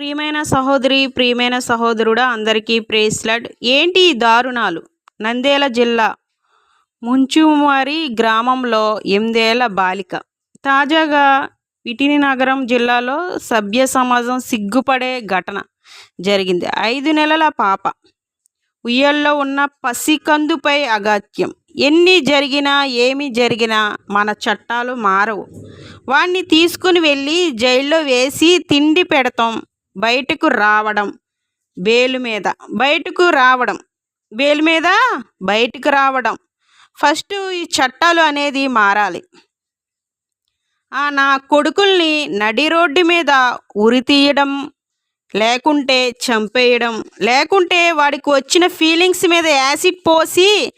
ప్రియమైన సహోదరి ప్రియమైన సహోదరుడా అందరికీ ప్రేస్లడ్ ఏంటి ఈ దారుణాలు? నంద్యాల జిల్లా ముంచుమారి గ్రామంలో ఎనిమిదేళ్ళ బాలిక. తాజాగా ఇటిని నగరం జిల్లాలో సభ్య సమాజం సిగ్గుపడే ఘటన జరిగింది. ఐదు నెలల పాప. ఉయ్యల్లో ఉన్న పసికందుపై అగాత్యం ఎన్ని జరిగినా ఏమి జరిగినా మన చట్టాలు మారవు. వాణ్ణి తీసుకుని వెళ్ళి జైల్లో వేసి తిండి పెడతాం. బయటకు రావడం వేలు మీద. బయటకు రావడం. వేలు మీద బయటకు రావడం. ఫస్ట్ ఈ చట్టాలు అనేది మారాలి. ఆ నా కొడుకుల్ని నడి రోడ్డు మీద ఉరి తీయడం లేకుంటే చంపేయడం లేకుంటే వాడికి వచ్చిన ఫీలింగ్స్ మీద యాసిడ్ పోసి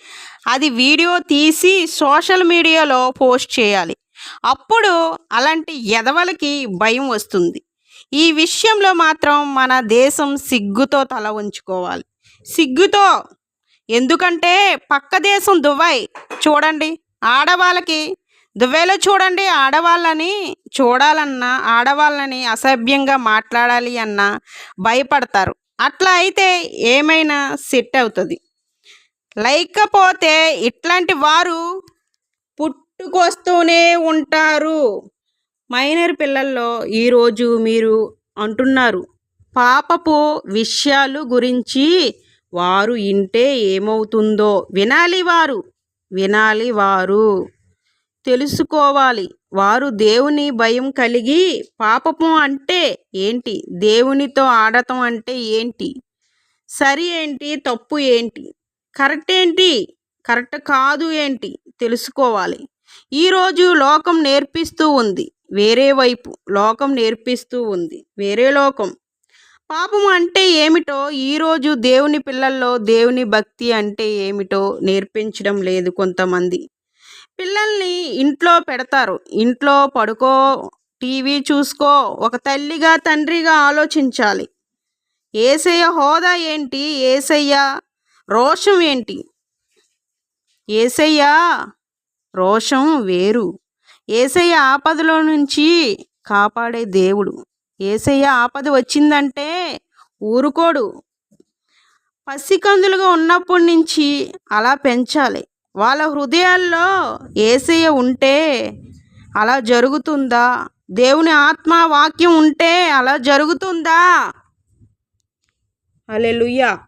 అది వీడియో తీసి సోషల్ మీడియాలో పోస్ట్ చేయాలి. అప్పుడు అలాంటి ఎదవలకి భయం వస్తుంది. ఈ విషయంలో మాత్రం మన దేశం సిగ్గుతో తల ఉంచుకోవాలి సిగ్గుతో. ఎందుకంటే పక్క దేశం దుబాయ్. చూడండి ఆడవాళ్ళకి దుబాయ్లో చూడండి ఆడవాళ్ళని చూడాలన్నా ఆడవాళ్ళని అసభ్యంగా మాట్లాడాలి అన్నా భయపడతారు. అట్లా అయితే ఏమైనా సెట్ అవుతుంది. లేకపోతే ఇట్లాంటి వారు పుట్టుకొస్తూనే ఉంటారు. మైనర్ పిల్లల్లో ఈరోజు మీరు అంటున్నారు పాపపు విషయాలు గురించి వారు ఇంటే ఏమవుతుందో వినాలి వారు వినాలి వారు. తెలుసుకోవాలి వారు దేవుని భయం కలిగి పాపము అంటే ఏంటి? దేవునితో ఆడటం అంటే ఏంటి? సరి ఏంటి? తప్పు ఏంటి? కరెక్ట్ ఏంటి? కరెక్ట్ కాదు ఏంటి? తెలుసుకోవాలి. ఈరోజు లోకం నేర్పిస్తూ ఉంది. వేరే వైపు లోకం నేర్పిస్తూ ఉంది. వేరే లోకం. పాపం అంటే ఏమిటో ఈరోజు దేవుని పిల్లల్లో దేవుని భక్తి అంటే ఏమిటో నేర్పించడం లేదు కొంతమంది. పిల్లల్ని ఇంట్లో పెడతారు. ఇంట్లో పడుకో టీవీ చూసుకో ఒక తల్లిగా తండ్రిగా ఆలోచించాలి. ఏసయ్య హోదా ఏంటి? ఏసయ్య రోషం ఏంటి? ఏసయ్య రోషం వేరు. ఏసయ్య ఆపదలో నుంచి కాపాడే దేవుడు. ఏసయ్య ఆపద వచ్చిందంటే ఊరుకోడు. పసికందులుగా ఉన్నప్పటి నుంచి అలా పెంచాలి. వాళ్ళ హృదయాల్లో ఏసయ్య ఉంటే అలా జరుగుతుందా? దేవుని ఆత్మ వాక్యం ఉంటే అలా జరుగుతుందా? అలెలుయ్యా